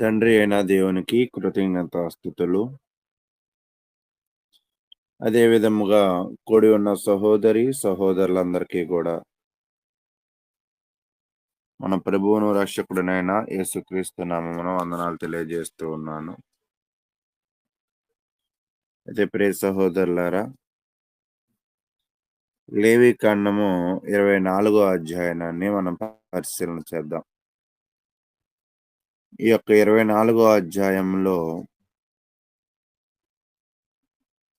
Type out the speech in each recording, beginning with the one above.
తండ్రి అయిన దేవునికి కృతజ్ఞతాస్థుతులు. అదే విధముగా కూడి ఉన్న సహోదరి, సహోదరులందరికీ కూడా మన ప్రభువును, రక్షకుడినైన యేసుక్రీస్తు నామమును వందనాలు తెలియజేస్తూ ఉన్నాను. అయితే ప్రే సహోదరులారా లేవి కాండము 24 అధ్యాయాన్ని మనం పరిశీలన చేద్దాం. ఈ యొక్క 24 అధ్యాయంలో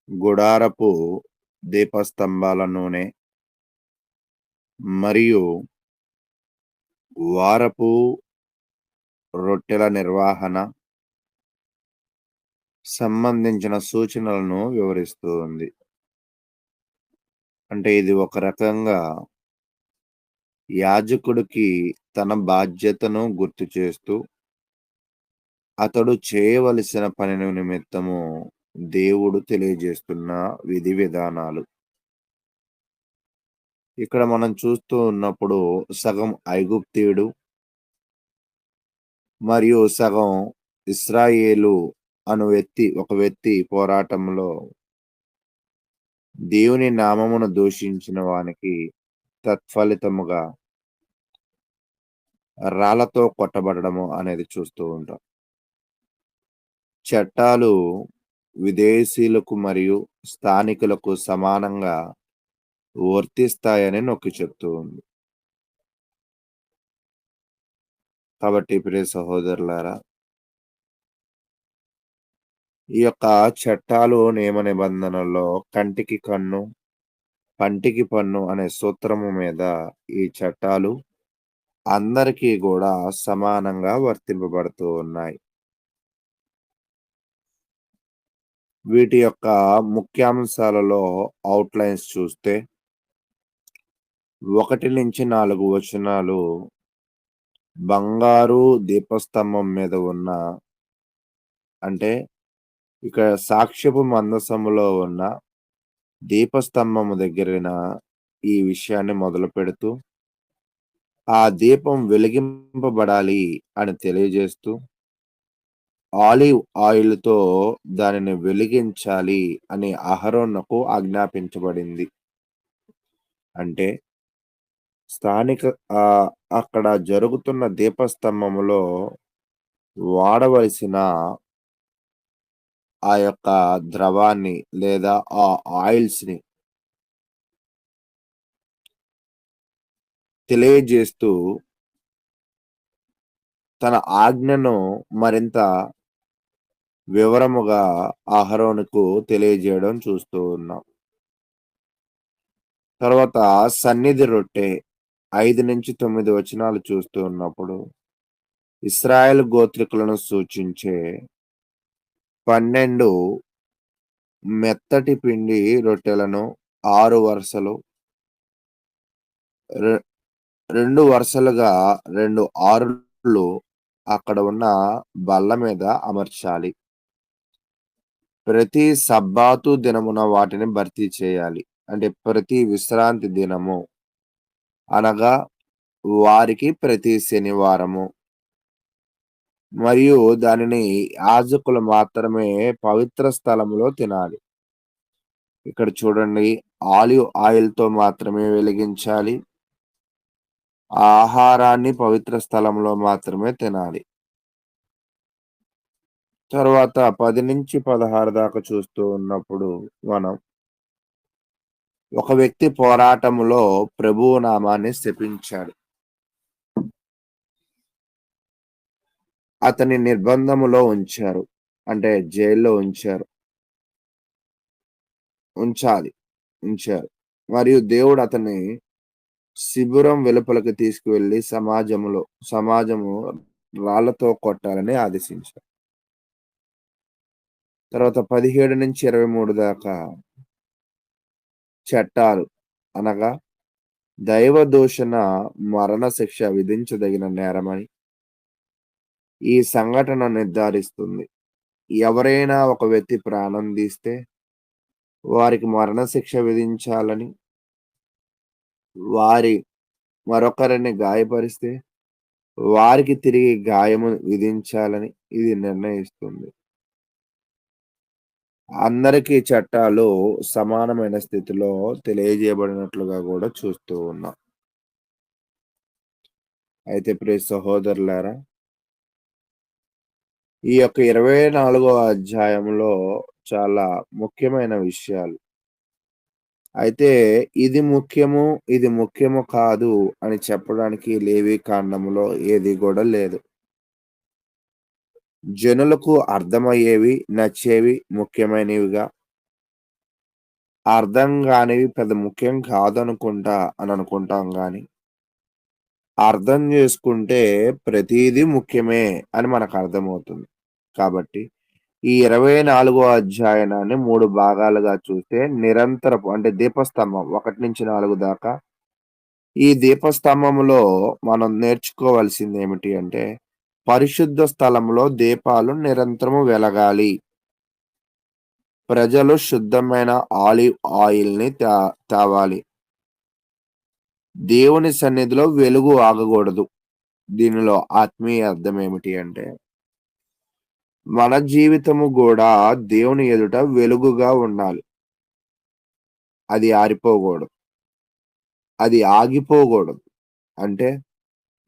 గుడారపు దీపస్తంభాల నూనె మరియు వారపు రొట్టెల నిర్వహణ సంబంధించిన సూచనలను వివరిస్తూ ఉంది. అంటే ఇది ఒక రకంగా యాజకుడికి తన బాధ్యతను గుర్తు చేస్తూ అతడు చేయవలసిన పని నిమిత్తము దేవుడు తెలియజేస్తున్న విధి విధానాలు. ఇక్కడ మనం చూస్తూ ఉన్నప్పుడు సగం ఐగుప్తీయుడు మరియు సగం ఇస్రాయేలు అను వ్యక్తి ఒక వ్యక్తి పోరాటంలో దేవుని నామమును దూషించిన వానికి తత్ఫలితముగా రాళ్ళతో కొట్టబడము అనేది చూస్తూ ఉంటాం. చట్టాలు విదేశీయులకు మరియు స్థానికులకు సమానంగా వర్తిస్తాయని నొక్కి చెప్తూ ఉంది. కాబట్టి ప్రియ సహోదరులారా ఈ యొక్క చట్టాలు నియమ నిబంధనల్లో కంటికి కన్ను పంటికి పన్ను అనే సూత్రము మీద ఈ చట్టాలు అందరికీ కూడా సమానంగా వర్తింపబడుతూ ఉన్నాయి. వీటి యొక్క ముఖ్యాంశాలలో అవుట్‌లైన్స్ చూస్తే 1-4 వచనాలు బంగారు దీపస్తంభం మీద ఉన్న అంటే ఇక్కడ సాక్ష్యపు మందసములో ఉన్న దీపస్తంభము దగ్గరిన ఈ విషయాన్ని మొదలు పెడుతూ ఆ దీపం వెలిగింపబడాలి అని తెలియజేస్తూ ఆలివ్ ఆయిల్‌తో దానిని వెలిగించాలి అని అహరోనుకు ఆజ్ఞాపించబడింది. అంటే స్థానిక ఆహ్, అక్కడ జరుగుతున్న దీపస్తంభములో వాడవలసిన ఆ యొక్క ద్రవాన్ని లేదా ఆ ఆయిల్స్‌ని తెలియజేస్తూ తన ఆజ్ఞను మరింత వివరముగా అహరోనుకు తెలియజేయడం చూస్తూ ఉన్నాం. తర్వాత సన్నిధి రొట్టె 5-9 వచనాలు చూస్తూ ఉన్నప్పుడు ఇశ్రాయేలు గోత్రికులను సూచించే 12 మెత్తటి పిండి రొట్టెలను ఆరు వరుసలు రెండు వరుసలుగా రెండు ఆరులు అక్కడ ఉన్న బల్ల మీద అమర్చాలి. ప్రతి సబ్బాతు దినమున వాటిని భర్తీ చేయాలి. అంటే ప్రతి విశ్రాంతి దినము అనగా వారికి ప్రతి శనివారము మరియు దానిని యాజకులు మాత్రమే పవిత్ర స్థలములో తినాలి. ఇక్కడ చూడండి ఆలివ్ ఆయిల్‌తో మాత్రమే వెలిగించాలి. ఆహారాన్ని పవిత్ర స్థలంలో మాత్రమే తినాలి. తర్వాత పది నుంచి పదహారు దాకా చూస్తూ ఉన్నప్పుడు మనం ఒక వ్యక్తి పోరాటములో ప్రభువు నామాన్ని శపించాడు. అతని నిర్బంధములో ఉంచారు. అంటే జైల్‌లో ఉంచారు. ఉంచాలి. ఉంచారు. మరియు దేవుడు అతన్ని శిబిరం వెలుపలకి తీసుకువెళ్ళి సమాజంలో సమాజము రాళ్ళతో కొట్టాలని ఆదేశించారు. తర్వాత 17-23 దాకా చట్టాలు అనగా దైవ దూషణ మరణ శిక్ష విధించదగిన నేరమని ఈ సంఘటన నిర్ధారిస్తుంది. ఎవరైనా ఒక వ్యక్తి ప్రాణం తీస్తే వారికి మరణశిక్ష విధించాలని వారి మరొకరిని గాయపరిస్తే వారికి తిరిగి గాయము విధించాలని ఇది నిర్ణయిస్తుంది. అందరికీ చట్టాలు సమానమైన స్థితిలో తెలియజేయబడినట్లుగా కూడా చూస్తూ ఉన్నాం. అయితే ప్రియ సహోదరులారా ఈ యొక్క 24వ అధ్యాయంలో చాలా ముఖ్యమైన విషయాలు. అయితే ఇది ముఖ్యము, ఇది ముఖ్యము కాదు అని చెప్పడానికి లేవికాండంలో ఏది కూడా లేదు. జనులకు అర్థమయ్యేవి, నచ్చేవి ముఖ్యమైనవిగా. అర్థం కానివి పెద్ద ముఖ్యం కాదనుకుంటా అని అనుకుంటాం కానీ అర్థం చేసుకుంటే ప్రతిదీ ముఖ్యమే అని మనకు అర్థమవుతుంది. కాబట్టి ఈ 24వ అధ్యాయనాన్ని మూడు భాగాలుగా చూస్తే నిరంతరపు అంటే దీపస్తంభం 1-4 దాకా. ఈ దీపస్తంభంలో మనం నేర్చుకోవాల్సిందేమిటి అంటే పరిశుద్ధ స్థలంలో దీపాలు నిరంతరము వెలగాలి. ప్రజలు శుద్ధమైన ఆలివ్ ఆయిల్‌ని తా తేవాలి. దేవుని సన్నిధిలో వెలుగు ఆగకూడదు దీనిలో ఆత్మీయ అర్థం ఏమిటి అంటే మన జీవితము కూడా దేవుని ఎదుట వెలుగుగా ఉండాలి. అది ఆరిపోకూడదు అది ఆగిపోకూడదు అంటే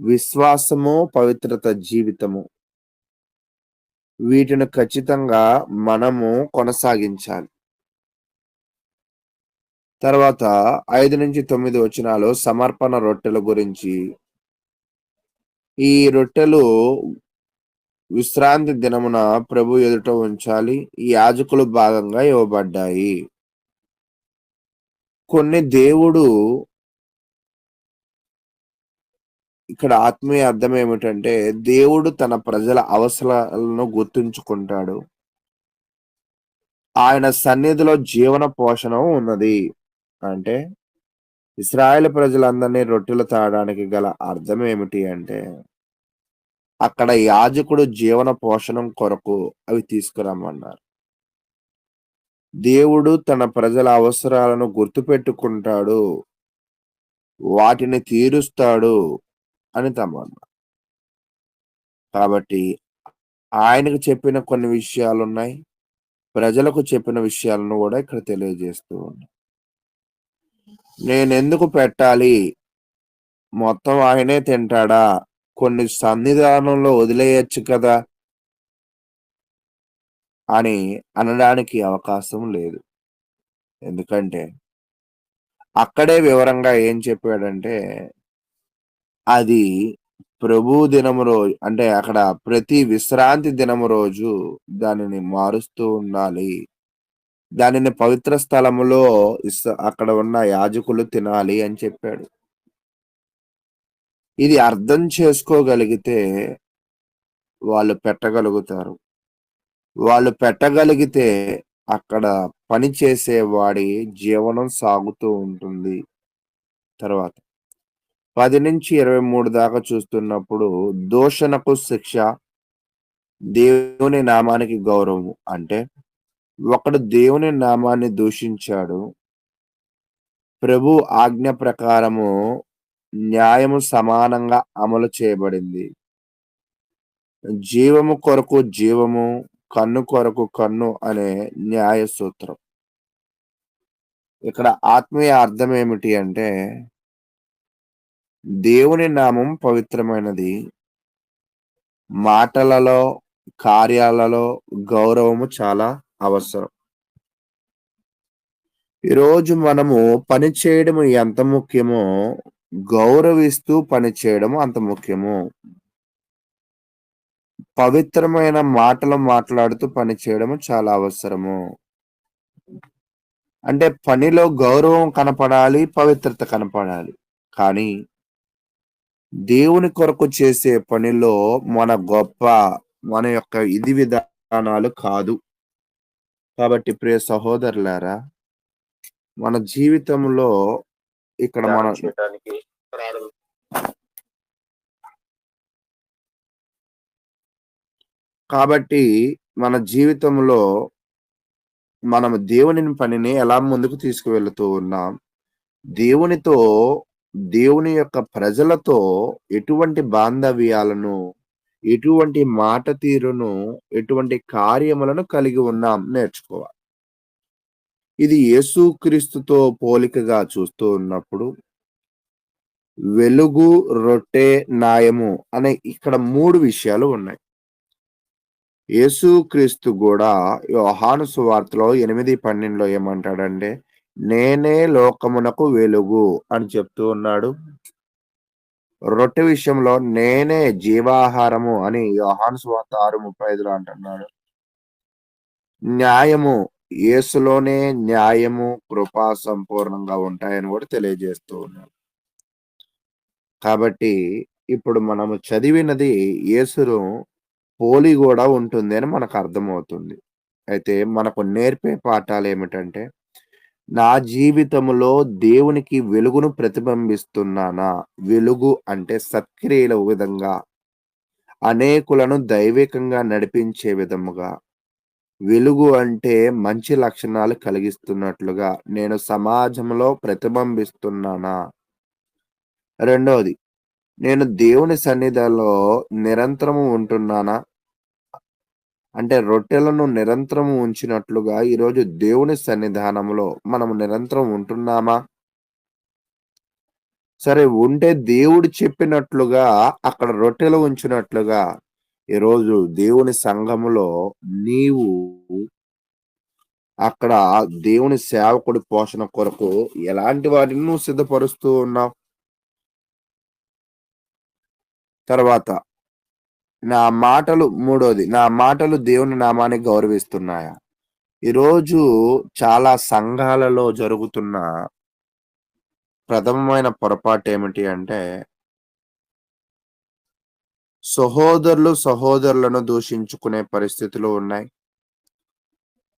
విశ్వాసము, పవిత్రత జీవితము. వీటిని ఖచ్చితంగా మనము కొనసాగించాలి. తర్వాత 5-9 వచనాలు సమర్పణ రొట్టెల గురించి ఈ రొట్టెలు విశ్రాంతి దినమున ప్రభు ఎదుట ఉంచాలి. ఈ యాజకులు భాగంగా ఇవ్వబడ్డాయి. కొన్ని దేవుడు ఇక్కడ ఆత్మీయ అర్థం ఏమిటంటే దేవుడు తన ప్రజల అవసరాలను గుర్తుంచుకుంటాడు. ఆయన సన్నిధిలో జీవన పోషణ ఉన్నది. అంటే ఇస్రాయేల్ ప్రజలందరినీ రొట్టెలు తాగడానికి గల అర్థం ఏమిటి అంటే అక్కడ యాజకుడు జీవన పోషణం కొరకు అవి తీసుకురమ్మన్నారు. దేవుడు తన ప్రజల అవసరాలను గుర్తుపెట్టుకుంటాడు. వాటిని తీరుస్తాడు అని తమన్నా. కాబట్టి ఆయనకు చెప్పిన కొన్ని విషయాలు ఉన్నాయి ప్రజలకు చెప్పిన విషయాలను కూడా ఇక్కడ తెలియజేస్తూ ఉన్నా. నేనెందుకు పెట్టాలి? మొత్తం ఆయనే తింటాడా? కొన్ని సన్నిధానంలో వదిలేయొచ్చు కదా! అని అనడానికి అవకాశం లేదు. ఎందుకంటే అక్కడే వివరంగా ఏం చెప్పాడంటే అది ప్రభువు దినము రోజు అంటే అక్కడ ప్రతి విశ్రాంతి దినము రోజు దానిని మారుస్తూ ఉండాలి. దానిని పవిత్ర స్థలములో అక్కడ ఉన్న యాజకులు తినాలి అని చెప్పాడు. ఇది అర్థం చేసుకోగలిగితే వాళ్ళు పెట్టగలుగుతారు. వాళ్ళు పెట్టగలిగితే అక్కడ పని చేసేవాడి జీవనం సాగుతూ ఉంటుంది. తర్వాత 10-23 దాకా చూస్తున్నప్పుడు దూషణకు శిక్ష, దేవుని నామానికి గౌరవము. అంటే ఒకడు దేవుని నామాన్ని దూషించాడు. ప్రభు ఆజ్ఞ ప్రకారము న్యాయము సమానంగా అమలు చేయబడింది. జీవము కొరకు జీవము, కన్ను కొరకు కన్ను అనే న్యాయ సూత్రం. ఇక్కడ ఆత్మీయ అర్థం ఏమిటి అంటే దేవుని నామం పవిత్రమైనది. మాటలలో, కార్యాలలో గౌరవము చాలా అవసరం. ఈరోజు మనము పని చేయడం ఎంత ముఖ్యమో, గౌరవిస్తూ పని చేయడం అంత ముఖ్యము. పవిత్రమైన మాటలు మాట్లాడుతూ పని చేయడము చాలా అవసరము. అంటే పనిలో గౌరవం కనపడాలి, పవిత్రత కనపడాలి. కానీ దేవుని కొరకు చేసే పనిలో మన గొప్ప, మన యొక్క విధి విధానాలు కాదు. కాబట్టి ప్రియ సహోదరులారా మన జీవితంలో ఇక్కడ మనం కాబట్టి మన జీవితంలో మనము దేవుని పనిని ఎలా ముందుకు తీసుకువెళుతూ ఉన్నాం? దేవునితో దేవుని యొక్క ప్రజలతో ఎటువంటి బాంధవ్యాలను, ఎటువంటి మాట తీరును, ఎటువంటి కార్యములను కలిగి ఉన్నాం నేర్చుకోవాలి. ఇది యేసుక్రీస్తుతో పోలికగా చూస్తూ ఉన్నప్పుడు వెలుగు, రొట్టె, నాయము అనే ఇక్కడ మూడు విషయాలు ఉన్నాయి. యేసుక్రీస్తు కూడా యోహాను సువార్తలో 8:12లో ఏమంటాడంటే, నేనే లోకమునకు వెలుగు అని చెప్తూ ఉన్నాడు. రొట్టె విషయంలో నేనే జీవాహారము అని యోహాన్ స్వాత ఆరు ముప్పై ఐదులో అంటున్నాడు. న్యాయము యేసులోనే న్యాయము, కృప సంపూర్ణంగా ఉంటాయని కూడా తెలియజేస్తూ ఉన్నాడు. కాబట్టి ఇప్పుడు మనము చదివినది యేసును పోలి కూడా ఉంటుంది అని మనకు అర్థమవుతుంది. అయితే మనకు నేర్పే పాఠాలు ఏమిటంటే నా జీవితంలో దేవునికి వెలుగును ప్రతిబింబిస్తున్నానా? వెలుగు అంటే సత్క్రియల విధంగా, అనేకులను దైవికంగా నడిపించే విధముగా, వెలుగు అంటే మంచి లక్షణాలు కలిగిస్తున్నట్లుగా నేను సమాజంలో ప్రతిబింబిస్తున్నానా? రెండవది నేను దేవుని సన్నిధిలో నిరంతరము ఉంటున్నానా? అంటే రొట్టెలను నిరంతరము ఉంచినట్లుగా ఈరోజు దేవుని సన్నిధానంలో మనము నిరంతరం ఉంటున్నామా? సరే ఉంటే దేవుడు చెప్పినట్లుగా అక్కడ రొట్టెలు ఉంచినట్లుగా ఈరోజు దేవుని సంఘములో నీవు అక్కడ దేవుని సేవకుడి పోషణ కొరకు ఎలాంటి వాటిని నువ్వు సిద్ధపరుస్తూ ఉన్నావు? తర్వాత నా మాటలు మూడోది నా మాటలు దేవుని నామాన్ని గౌరవిస్తున్నాయా? ఈరోజు చాలా సంఘాలలో జరుగుతున్న ప్రథమమైన పొరపాటు ఏమిటి అంటే సహోదరులు సహోదరులను దూషించుకునే పరిస్థితులు ఉన్నాయి.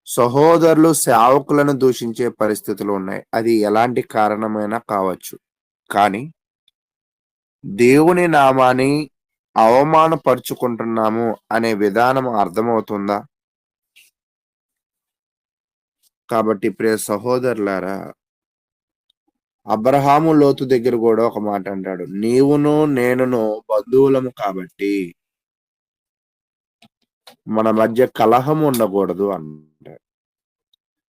సహోదరులు సేవకులను దూషించే పరిస్థితులు ఉన్నాయి. అది ఎలాంటి కారణమైనా కావచ్చు. కానీ దేవుని నామాన్ని అవమానపరుచుకుంటున్నాము అనే విధానం అర్థమవుతుందా? కాబట్టి ప్రియ సహోదరులారా అబ్రహాము లోతు దగ్గర కూడా ఒక మాట అంటాడు. నీవును నేనును బంధువులము కాబట్టి మన మధ్య కలహం ఉండకూడదు అంటాడు.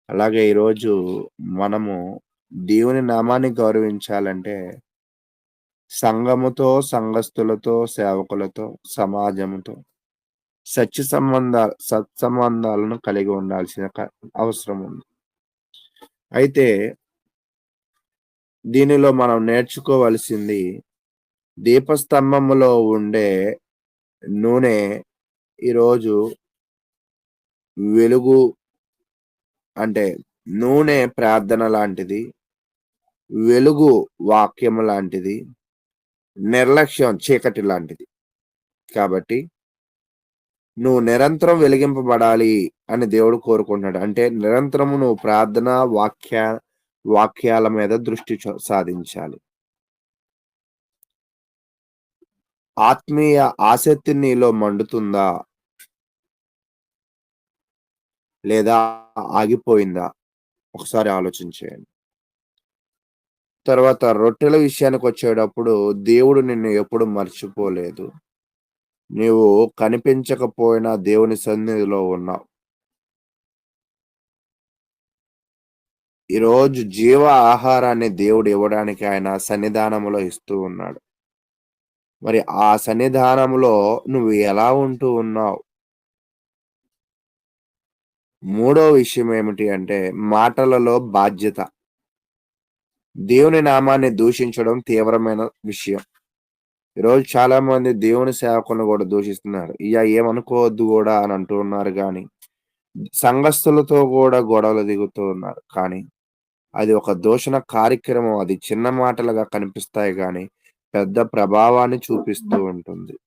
అలాగే ఈరోజు మనము దేవుని నామాన్ని గౌరవించాలంటే సంఘముతో, సంఘస్థులతో, సేవకులతో, సమాజముతో సత్య సంబంధ సత్సంబంధాలను కలిగి ఉండాల్సిన అవసరం ఉంది. అయితే దీనిలో మనం నేర్చుకోవలసింది దీపస్తంభములో ఉండే నూనె ఈరోజు వెలుగు అంటే నూనె ప్రార్థన లాంటిది. వెలుగు వాక్యము లాంటిది. నిర్లక్ష్యం చీకటి లాంటిది. కాబట్టి నువ్వు నిరంతరం వెలిగింపబడాలి అని దేవుడు కోరుకుంటున్నాడు. అంటే నిరంతరము నువ్వు ప్రార్థన, వాక్య వాక్యాల మీద దృష్టి సాధించాలి. ఆత్మీయ ఆసక్తి నీలో మండుతుందా? లేదా ఆగిపోయిందా? ఒకసారి ఆలోచించేయండి. తర్వాత రొట్టెల విషయానికి వచ్చేటప్పుడు దేవుడు నిన్ను ఎప్పుడు మర్చిపోలేదు. నీవు కనిపించకపోయినా దేవుని సన్నిధిలో ఉన్నావు. ఈరోజు జీవ ఆహారాన్ని దేవుడు ఇవ్వడానికి ఆయన సన్నిధానములో ఇస్తూ ఉన్నాడు. మరి ఆ సన్నిధానంలో నువ్వు ఎలా ఉంటూ ఉన్నావు? మూడో విషయం ఏమిటి అంటే మాటలలో బాధ్యత. దేవుని నామాన్ని దూషించడం తీవ్రమైన విషయం. ఈరోజు చాలా మంది దేవుని సేవకులను కూడా దూషిస్తున్నారు. ఇక ఏమనుకోవద్దు కూడా అని అంటూ ఉన్నారు సంఘస్థులతో కూడా గొడవలు దిగుతూ ఉన్నారు. కానీ అది ఒక దూషణ కార్యక్రమం. అది చిన్న మాటలుగా కనిపిస్తాయి కానీ పెద్ద ప్రభావాన్ని చూపిస్తూ ఉంటుంది.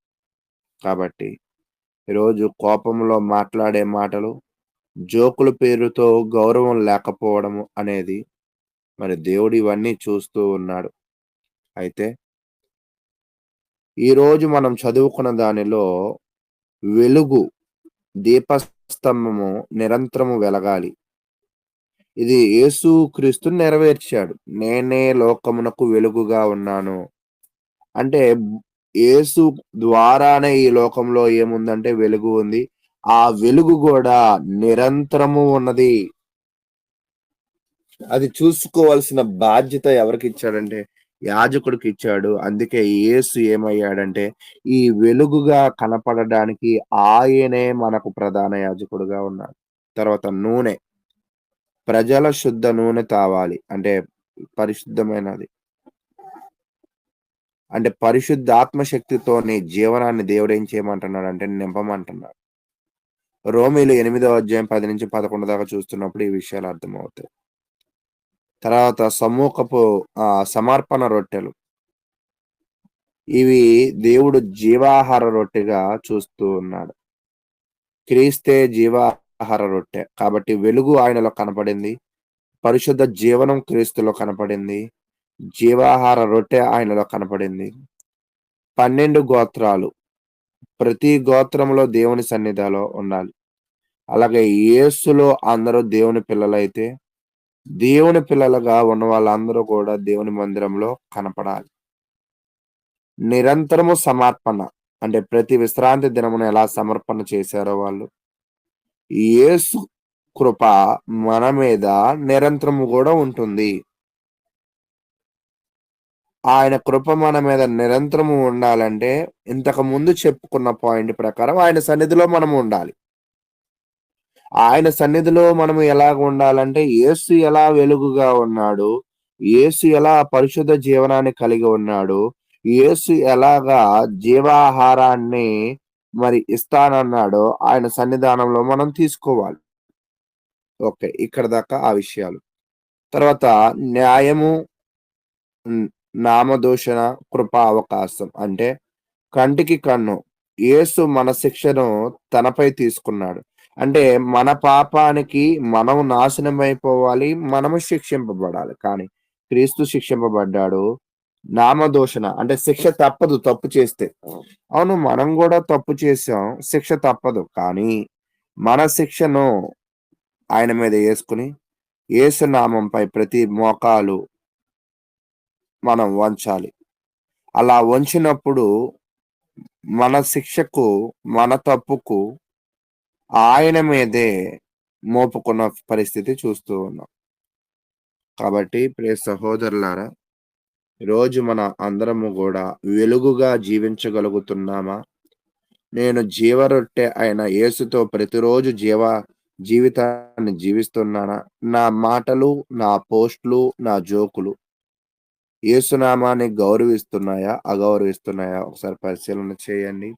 కాబట్టి ఈరోజు కోపంలో మాట్లాడే మాటలు, జోకుల పేరుతో గౌరవం లేకపోవడము అనేది మరి దేవుడు ఇవన్నీ చూస్తూ ఉన్నాడు. అయితే ఈరోజు మనం చదువుకున్న దానిలో వెలుగు దీపస్తంభము నిరంతరము వెలగాలి. ఇది యేసుక్రీస్తు నెరవేర్చాడు. నేనే లోకమునకు వెలుగుగా ఉన్నాను. అంటే యేసు ద్వారానే ఈ లోకంలో ఏముందంటే వెలుగు ఉంది. ఆ వెలుగు కూడా నిరంతరము ఉన్నది. అది చూసుకోవాల్సిన బాధ్యత ఎవరికి ఇచ్చాడంటే యాజకుడికి ఇచ్చాడు అందుకే యేసు ఏమయ్యాడంటే ఈ వెలుగుగా కనపడడానికి ఆయనే మనకు ప్రధాన యాజకుడుగా ఉన్నాడు. తర్వాత నూనె. ప్రజల శుద్ధ నూనె తావాలి. అంటే పరిశుద్ధమైనది. అంటే పరిశుద్ధాత్మ శక్తితోని జీవనాన్ని దేవుడే చేయమంటున్నాడు అంటే నింపమంటున్నాడు. రోమిలు 8వ అధ్యాయం 10-11 దాకా చూస్తున్నప్పుడు ఈ విషయాలు అర్థమవుతాయి. తర్వాత సమ్మూఖపు సమర్పణ రొట్టెలు. ఇవి దేవుడు జీవాహార రొట్టెగా చూస్తూ ఉన్నాడు. క్రీస్తే జీవాహార రొట్టె. కాబట్టి వెలుగు ఆయనలో కనపడింది. పరిశుద్ధ జీవనం క్రీస్తులో కనపడింది. జీవాహార రొట్టె ఆయనలో కనపడింది. 12 గోత్రాలు. ప్రతి గోత్రంలో దేవుని సన్నిధిలో ఉండాలి. అలాగే యేసులో అందరూ దేవుని పిల్లలైతే, దేవుని పిల్లలుగా ఉన్న వాళ్ళందరూ కూడా దేవుని మందిరంలో కనపడాలి. నిరంతరము సమర్పణ. అంటే ప్రతి విశ్రాంతి దినమును ఎలా సమర్పణ చేశారో వాళ్ళు. యేసు కృప మన మీద నిరంతరము కూడా ఉంటుంది. ఆయన కృప మన మీద నిరంతరము ఉండాలంటే ఇంతకు ముందు చెప్పుకున్న పాయింట్ ప్రకారం ఆయన సన్నిధిలో మనము ఉండాలి. ఆయన సన్నిధిలో మనం ఎలాగ ఉండాలంటే యేసు ఎలా వెలుగుగా ఉన్నాడు, యేసు ఎలా పరిశుద్ధ జీవనాన్ని కలిగి ఉన్నాడు, యేసు ఎలాగా జీవాహారాన్ని మరి ఇస్తానన్నాడో ఆయన సన్నిధానంలో మనం తీసుకోవాలి. ఓకే. ఇక్కడ దాకా ఆ విషయాలు. తర్వాత న్యాయము నామదూషణ కృపా అవకాశం. అంటే కంటికి కన్ను. యేసు మన శిక్షను తనపై తీసుకున్నాడు. అంటే మన పాపానికి మనం నాశనం అయిపోవాలి మనము శిక్షింపబడాలి. కానీ క్రీస్తు శిక్షింపబడ్డాడు. నామదోషణ అంటే శిక్ష తప్పదు తప్పు చేస్తే. అవును మనం కూడా తప్పు చేసాం శిక్ష తప్పదు. కానీ మన శిక్షను ఆయన మీద వేసుకుని ఏసునామంపై ప్రతి మోకాలు మనం వంచాలి. అలా వంచినప్పుడు మన శిక్షకు, మన తప్పుకు ఆయన మీదే మోపుకున్న పరిస్థితి చూస్తూ ఉన్నాం. కాబట్టి ప్రే సహోదరులారా, ఈరోజు మన అందరము కూడా వెలుగుగా జీవించగలుగుతున్నామా? నేను జీవరొట్టె అయిన యేసుతో ప్రతిరోజు జీవ జీవితాన్ని జీవిస్తున్నానా? నా మాటలు, నా పోస్ట్‌లు, నా జోకులు యేసు నామాన్ని గౌరవిస్తున్నాయా? అగౌరవిస్తున్నాయా? ఒకసారి పరిశీలన చేయండి.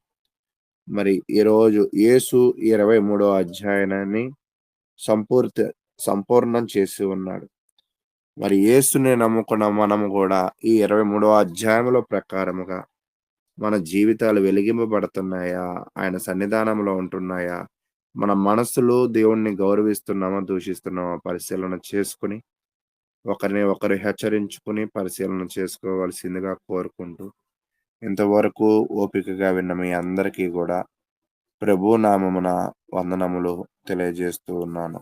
మరి ఈరోజు యేసు 23వ అధ్యాయాన్ని సంపూర్తి సంపూర్ణం చేసి ఉన్నాడు. మరి యేసుని నమ్ముకున్న మనము కూడా ఈ ఇరవై మూడో అధ్యాయముల ప్రకారముగా మన జీవితాలు వెలిగింపబడుతున్నాయా? ఆయన సన్నిధానంలో ఉంటున్నాయా? మన మనసులో దేవుణ్ణి గౌరవిస్తున్నామా? దూషిస్తున్నామా? పరిశీలన చేసుకొని, ఒకరిని ఒకరు హెచ్చరించుకొని పరిశీలన చేసుకోవాల్సిందిగా కోరుకుంటూ, ఇంతవరకు ఓపికగా విన్న మీ అందరికీ కూడా ప్రభు నామమున వందనములు తెలియజేస్తూ ఉన్నాను.